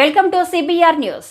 Welcome to CBR news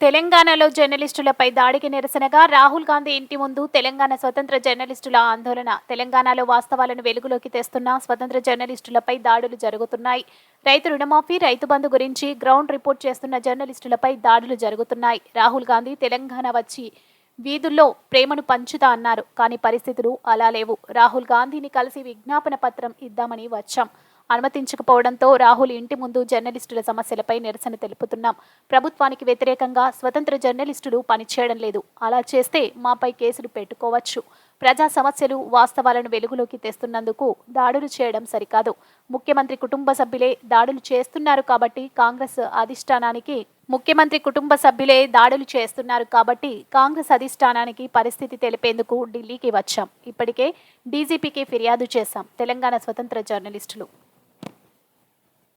తెలంగాణలో జర్నలిస్టులపై దాడికి నిరసనగా రాహుల్ గాంధీ ఇంటి ముందు తెలంగాణ స్వతంత్ర జర్నలిస్టుల ఆందోళన. తెలంగాణలో వాస్తవాలను వెలుగులోకి తెస్తున్న స్వతంత్ర జర్నలిస్టులపై దాడులు జరుగుతున్నాయి. రైతు రుణమాఫీ రైతు బంధు గురించి గ్రౌండ్ రిపోర్ట్ చేస్తున్న జర్నలిస్టులపై దాడులు జరుగుతున్నాయి. రాహుల్ గాంధీ తెలంగాణ వచ్చి వీధుల్లో ప్రేమను పంచుతా అన్నారు. కానీ పరిస్థితులు అలా లేవు. రాహుల్ గాంధీని కలిసి విజ్ఞాపన పత్రం ఇద్దామని వచ్చాం. అనుమతించకపోవడంతో రాహుల్ ఇంటి ముందు జర్నలిస్టుల సమస్యలపై నిరసన తెలుపుతున్నాం. ప్రభుత్వానికి వ్యతిరేకంగా స్వతంత్ర జర్నలిస్టులు పనిచేయడం లేదు. అలా చేస్తే మాపై కేసులు పెట్టుకోవచ్చు. ప్రజా సమస్యలు వాస్తవాలను వెలుగులోకి తెస్తున్నందుకు దాడులు చేయడం సరికాదు. ముఖ్యమంత్రి కుటుంబ సభ్యులే దాడులు చేస్తున్నారు కాబట్టి కాంగ్రెస్ అధిష్టానానికి ముఖ్యమంత్రి కుటుంబ సభ్యులే దాడులు చేస్తున్నారు కాబట్టి కాంగ్రెస్ అధిష్టానానికి పరిస్థితి తెలిపేందుకు ఢిల్లీకి వచ్చాం. ఇప్పటికే డీజీపీకి ఫిర్యాదు చేశాం. తెలంగాణ స్వతంత్ర జర్నలిస్టులు.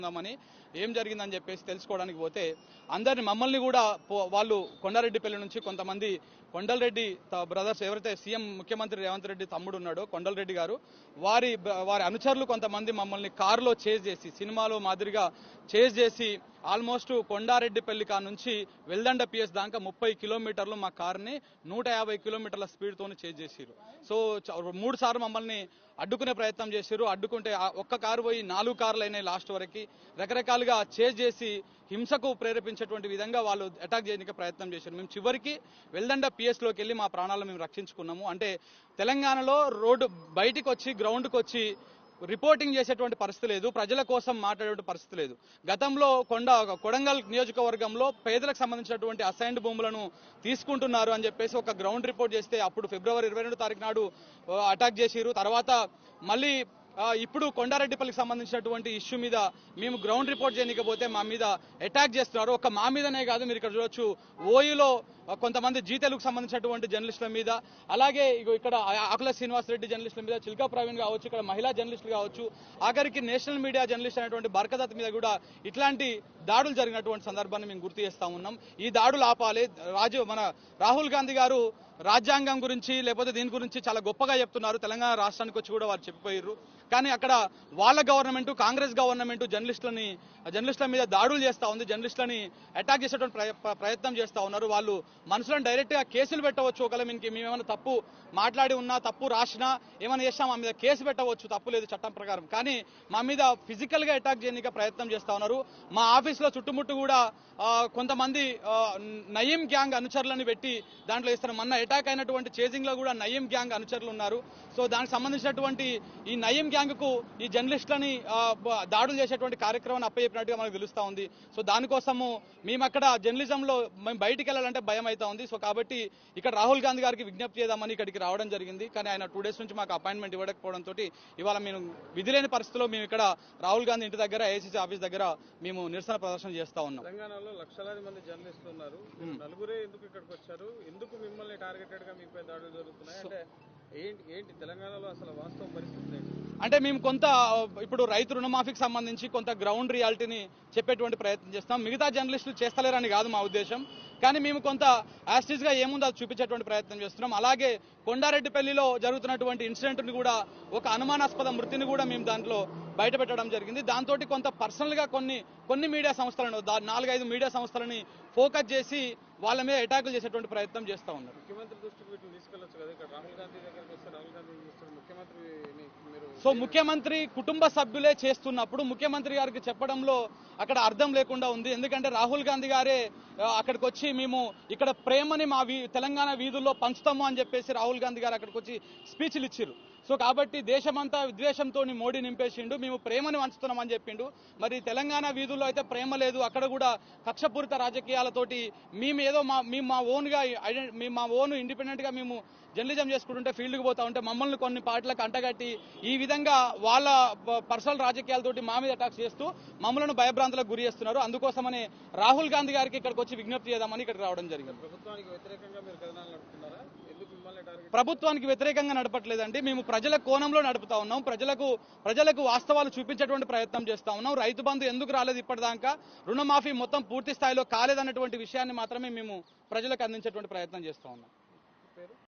মানে ఏం జరిగిందని చెప్పేసి తెలుసుకోవడానికి పోతే అందరిని మమ్మల్ని కూడా పో- వాళ్ళు కొండారెడ్డిపల్లి నుంచి కొంతమంది కొండలరెడ్డి బ్రదర్స్ ఎవరైతే సీఎం ముఖ్యమంత్రి రేవంత్ రెడ్డి తమ్ముడు ఉన్నాడో కొండలరెడ్డి గారు వారి వారి అనుచరులు కొంతమంది మమ్మల్ని కారులో చేజ్ చేసి సినిమాలో మాదిరిగా చేజ్ చేసి ఆల్మోస్ట్ కొండారెడ్డిపల్లి కా నుంచి వెల్దండ పిఎస్ దాకా ముప్పై కిలోమీటర్లు మా కార్ని నూట యాభై కిలోమీటర్ల స్పీడ్తో చేజ్ చేసిరు సో మూడు సార్లు మమ్మల్ని అడ్డుకునే ప్రయత్నం చేశారు అడ్డుకుంటే ఒక్క కారు పోయి నాలుగు కార్లు అయినాయి లాస్ట్ వరకు. రకరకాల చేజ్ చేసి హింసకు ప్రేరేపించేటువంటి విధంగా వాళ్ళు అటాక్ చేయడానికి ప్రయత్నం చేశారు. మేము చివరికి వెల్దండ పిఎస్లోకి వెళ్ళి మా ప్రాణాలను మేము రక్షించుకున్నాము. అంటే తెలంగాణలో రోడ్డు బయటికి వచ్చి గ్రౌండ్కి వచ్చి రిపోర్టింగ్ చేసేటువంటి పరిస్థితి లేదు. ప్రజల కోసం మాట్లాడేటువంటి పరిస్థితి లేదు. గతంలో కొండ కొడంగల్ నియోజకవర్గంలో పేదలకు సంబంధించినటువంటి అసైన్డ్ భూములను తీసుకుంటున్నారు అని చెప్పేసి ఒక గ్రౌండ్ రిపోర్ట్ చేస్తే అప్పుడు ఫిబ్రవరి ఇరవై రెండు తారీఖు నాడు అటాక్ చేసిరు తర్వాత మళ్ళీ ఇప్పుడు కొండారెడ్డిపల్లికి సంబంధించినటువంటి ఇష్యూ మీద మేము గ్రౌండ్ రిపోర్ట్ చేయకపోతే మా మీద అటాక్ చేస్తున్నారు. ఒక మా మీదనే కాదు మీరు ఇక్కడ చూడొచ్చు ఓయూలో కొంతమంది జీ తెలుగుకు సంబంధించినటువంటి జర్నలిస్టుల మీద అలాగే ఇగో ఇక్కడ ఆకుల శ్రీనివాస్ రెడ్డి జర్నలిస్టుల మీద చిల్కా ప్రవీణ్ కావచ్చు ఇక్కడ మహిళా జర్నలిస్టులు కావచ్చు ఆఖరికి నేషనల్ మీడియా జర్నలిస్ట్ అయినటువంటి బర్కదత్ మీద కూడా ఇట్లాంటి దాడులు జరిగినటువంటి సందర్భాన్ని మేము గుర్తు చేస్తా ఉన్నాం. ఈ దాడులు ఆపాలి. రాజు మన రాహుల్ గాంధీ గారు రాజ్యాంగం గురించి లేకపోతే దీని గురించి చాలా గొప్పగా చెప్తున్నారు. తెలంగాణ రాష్ట్రానికి వచ్చి కూడా వారు చెప్పిపోయారు కానీ అక్కడ వాళ్ళ గవర్నమెంట్ కాంగ్రెస్ గవర్నమెంట్ జర్నలిస్టులని జర్నలిస్టుల మీద దాడులు చేస్తా ఉంది జర్నలిస్టులని అటాక్ చేసేటువంటి ప్రయత్నం చేస్తా ఉన్నారు. వాళ్ళు మనుషులను డైరెక్ట్గా కేసులు పెట్టవచ్చు. ఒకవేళ మీకు మేమేమైనా తప్పు మాట్లాడి ఉన్నా తప్పు రాసినా ఏమైనా చేసినా మా మీద కేసు పెట్టవచ్చు. తప్పు లేదు చట్టం ప్రకారం. కానీ మా మీద ఫిజికల్గా అటాక్ చేయడానికి ప్రయత్నం చేస్తా ఉన్నారు. మా ఆఫీస్లో చుట్టుముట్టు కూడా కొంతమంది నయీం గ్యాంగ్ అనుచరులను పెట్టి దాంట్లో ఇస్తారు మొన్న అటాక్ అయినటువంటి చేజింగ్లో కూడా నయీం గ్యాంగ్ అనుచరులు ఉన్నారు. సో దానికి సంబంధించినటువంటి ఈ నయీం గ్యాంగ్ కు ఈ జర్నలిస్టులని దాడులు చేసేటువంటి కార్యక్రమాన్ని అప్పచెప్పినట్టుగా మనకు తెలుస్తా ఉంది. సో దానికోసము మేము అక్కడ జర్నలిజంలో మేము బయటికి వెళ్ళాలంటే భయం అవుతా ఉంది. సో కాబట్టి ఇక్కడ రాహుల్ గాంధీ గారికి విజ్ఞప్తి చేద్దామని ఇక్కడికి రావడం జరిగింది. కానీ ఆయన టూ డేస్ నుంచి మాకు అపాయింట్మెంట్ ఇవ్వకపోవడంతో ఇవాళ మేము విధి లేని పరిస్థితిలో మేము ఇక్కడ రాహుల్ గాంధీ ఇంటి దగ్గర ఏసీసీ ఆఫీస్ దగ్గర మేము నిరసన ప్రదర్శన చేస్తా ఉన్నాం. తెలంగాణలో లక్షలాది మంది జర్నలిస్టులు ఉన్నారు. నలుగురే ఎందుకు ఇక్కడికి వచ్చారు? ఎందుకు మిమ్మల్ని టార్గెటెడ్గా మీపై దాడులు జరుగుతున్నాయి? అంటే ఏంటి ఏంటి తెలంగాణలో అసలు వాస్తవ పరిస్థితి ఏంటి? అంటే మేము కొంత ఇప్పుడు రైతు రుణమాఫీకి సంబంధించి కొంత గ్రౌండ్ రియాలిటీని చెప్పేటువంటి ప్రయత్నం చేస్తాం. మిగతా జర్నలిస్టులు చేస్తలేరని కాదు మా ఉద్దేశం. కానీ మేము కొంత యాస్టిస్గా ఏముందో అది చూపించేటువంటి ప్రయత్నం చేస్తున్నాం. అలాగే కొండారెడ్డిపల్లిలో జరుగుతున్నటువంటి ఇన్సిడెంట్ని కూడా ఒక అనుమానాస్పద మృతిని కూడా మేము దాంట్లో బయట పెట్టడం జరిగింది. దాంతో కొంత పర్సనల్గా కొన్ని కొన్ని మీడియా సంస్థలను నాలుగైదు మీడియా సంస్థలని ఫోకస్ చేసి వాళ్ళ మీద అటాకులు చేసేటువంటి ప్రయత్నం చేస్తా ఉన్నారు. సో ముఖ్యమంత్రి కుటుంబ సభ్యులే చేస్తున్నప్పుడు ముఖ్యమంత్రి గారికి చెప్పడంలో అక్కడ అర్థం లేకుండా ఉంది. ఎందుకంటే రాహుల్ గాంధీ గారే అక్కడికి వచ్చి మేము ఇక్కడ ప్రేమని మా వీ- తెలంగాణ వీధుల్లో పంచుతాము అని చెప్పేసి రాహుల్ గాంధీ గారు అక్కడికి వచ్చి స్పీచ్లు ఇచ్చారు సో కాబట్టి దేశమంతా విద్వేషంతో మోడీ నింపేసిండు మేము ప్రేమని వంచుతున్నామని చెప్పిండు. మరి తెలంగాణ వీధుల్లో అయితే ప్రేమ లేదు అక్కడ కూడా కక్షపూరిత రాజకీయాలతోటి మేము ఏదో మా మేము మా ఓన్గా మేము మా ఓన్ ఇండిపెండెంట్గా మేము జర్నలిజం చేసుకుంటుంటే ఫీల్డ్కి పోతా ఉంటే మమ్మల్ని కొన్ని పార్టీలకు అంటగట్టి ఈ విధంగా వాళ్ళ పర్సనల్ రాజకీయాలతోటి మా మీద అటాక్స్ చేస్తూ మమ్మల్ని భయభ్రాంతులకు గురి చేస్తున్నారు. అందుకోసమని రాహుల్ గాంధీ గారికి ఇక్కడికి వచ్చి విజ్ఞప్తి చేద్దామని ఇక్కడికి రావడం జరిగింది. ప్రభుత్వానికి వ్యతిరేకంగా నడపట్లేదండి. మేము ప్రజల కోణంలో నడుపుతా ఉన్నాం. ప్రజలకు ప్రజలకు వాస్తవాలు చూపించేటువంటి ప్రయత్నం చేస్తా ఉన్నాం. రైతు బంధు ఎందుకు రాలేదు ఇప్పటిదాకా? రుణమాఫీ మొత్తం పూర్తి స్థాయిలో కాలేదన్నటువంటి విషయాన్ని మాత్రమే మేము ప్రజలకు అందించేటువంటి ప్రయత్నం చేస్తా ఉన్నాం.